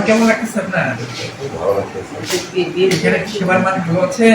কেমন লাগতেছে আপনার? সেবার মান ভালো আছে?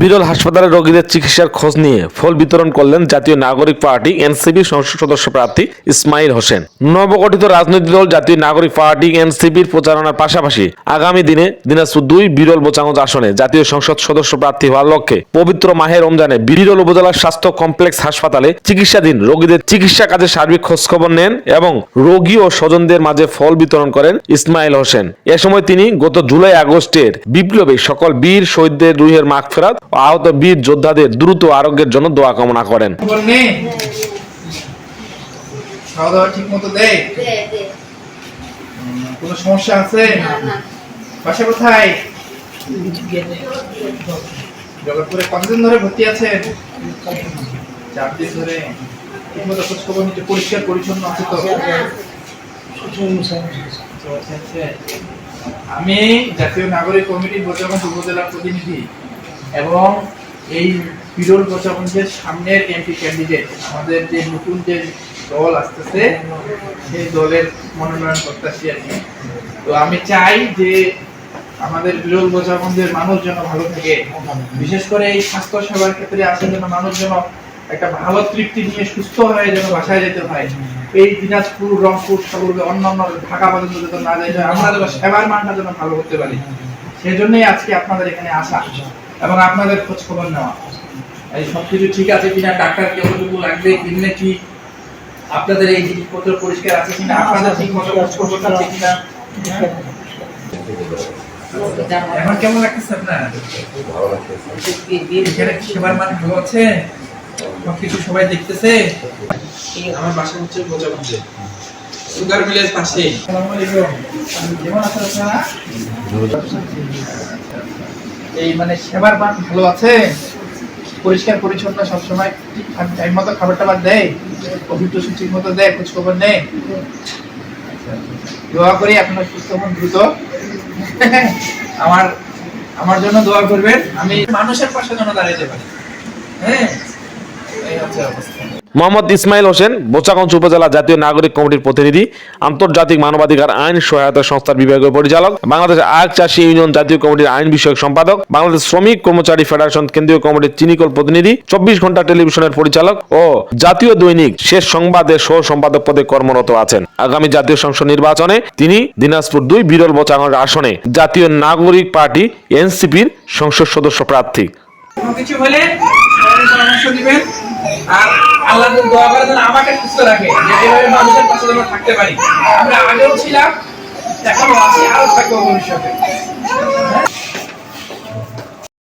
বিরল হাসপাতালে রোগীদের চিকিৎসার খোঁজ নিয়ে ফল বিতরণ করলেন জাতীয় নাগরিক পার্টি, এনসিপি সংসদ সদস্য প্রার্থী ইসমাইল হোসেন। নবগঠিত রাজনৈতিক দল জাতীয় নাগরিক পার্টি, এনসিপির প্রচারণার পাশাপাশি আগামী দিনে দিনাজপুর দুই বিরল বোচাগঞ্জ আসনে জাতীয় সংসদ সদস্য প্রার্থী হওয়ার লক্ষ্যে পবিত্র মাহের রমজানে বিরল উপজেলার স্বাস্থ্য কমপ্লেক্স হাসপাতালে চিকিৎসাধীন রোগীদের চিকিৎসা কাজে সার্বিক খোঁজখবর নেন এবং রোগী ও স্বজনদের মাঝে ফল বিতরণ করেন ইসমাইল হোসেন। এ সময় তিনি গত জুলাই আগস্টের বিপ্লবে সকল বীর শহীদদের রুহের মাগ ফেরাত ও আহত বীর যোদ্ধাদের দ্রুত আরোগ্যের জন্য দোয়া কামনা করেন। খবর নেই খাওয়া দাওয়া ঠিক মতো দেয় কোনো সমস্যা আছে? বাসা কোথায়? জগৎপুরে কতদিন ধরে ভর্তি আছেন? চার দিন ধরে। ঠিক মতো খোঁজ পরিষ্কার পরিচ্ছন্ন আছে তো। আমি জাতীয় নাগরিক কমিটির বোচাগঞ্জ উপজেলার প্রতিনিধি এবং এই বিরল বোচাগঞ্জের সামনের এমপি ক্যান্ডিডেট আমাদের যে নতুন যে দল আসতেছে, সেই দলের মনোনয়ন আর কি। তো আমি চাই যে আমাদের বিরল বোচাগঞ্জের মানুষ যেন ভালো থাকে। বিশেষ করে এই স্বাস্থ্য সেবার ক্ষেত্রে আসে যেন মানুষ যেন একটা ভালো তৃপ্তি নিয়ে সুস্থ হয়ে যেন বাসায় যেতে হয় এই দিনাজপুর রংপুর সাগরকে অন্যান্য ঢাকা পর্যন্ত যেন না আমরা যেন সেবার মানটা যেন ভালো করতে পারি। সেই জন্যই আজকে আপনাদের এখানে আসা এবং আপনাদের খোঁজ খবর নেওয়া। এই সবকিছু ঠিক আছে কিনা ডাক্তার কতটুকু লাগবে কিনলে কি আপনাদের এই জিনিসপত্র পরিষ্কার আছে কিনা আপনাদের ঠিক মতো খোঁজ খবর আছে কিনা? এখন কেমন লাগতেছে আপনার? সেবার মান ভালো আছে? সবকিছু সবাই দেখতেছে? আমার বাসা হচ্ছে সুগার আপনারা? এই মানে সেবার মান ভালো আছে? পরিষ্কার, পরিচ্ছন্ন সবসময়। ঠিকঠাক টাইম মতো খাবার টাবার দেয়। ওষুধ ঠিক মতো দেয় খোঁজ খবর নেই দোয়া করি আপনার সুস্থ হন দ্রুত। আমার আমার জন্য দোয়া করবেন। আমি মানুষের পাশে যেন দাঁড়াইতে পারি। হ্যাঁ? এই হচ্ছে অবস্থা। মোহাম্মদ ইসমাইল হোসেন, বোচাগঞ্জ উপজেলা জাতীয় নাগরিক কমিটির প্রতিনিধি, আন্তর্জাতিক মানবাধিকার আইন সহায়তা সংস্থার বিভাগীয় পরিচালক, বাংলাদেশ আখ চাষী ইউনিয়ন জাতীয় কমিটির আইন বিষয়ক সম্পাদক, বাংলাদেশ শ্রমিক কর্মচারী ফেডারেশন কেন্দ্রীয় কমিটির চিনিকল প্রতিনিধি, চব্বিশ ঘণ্টা টেলিভিশনের পরিচালক ও জাতীয় দৈনিক শেষ সংবাদের সহ সম্পাদক পদে কর্মরত আছেন। আগামী জাতীয় সংসদ নির্বাচনে তিনি দিনাজপুর দুই বিরল বোচাগঞ্জ আসনে জাতীয় নাগরিক পার্টি, এনসিপির সংসদ সদস্য প্রার্থী। কিছু হলে পরামর্শ দিবেন। আর আল্লাহ দোয়া করে যেন আমাকে সুস্থ রাখে, যে এভাবে মানুষের পাশে যেন থাকতে পারি। আমরা আগেও ছিলাম, এখনও আছি আরও থাকব ভবিষ্যতে।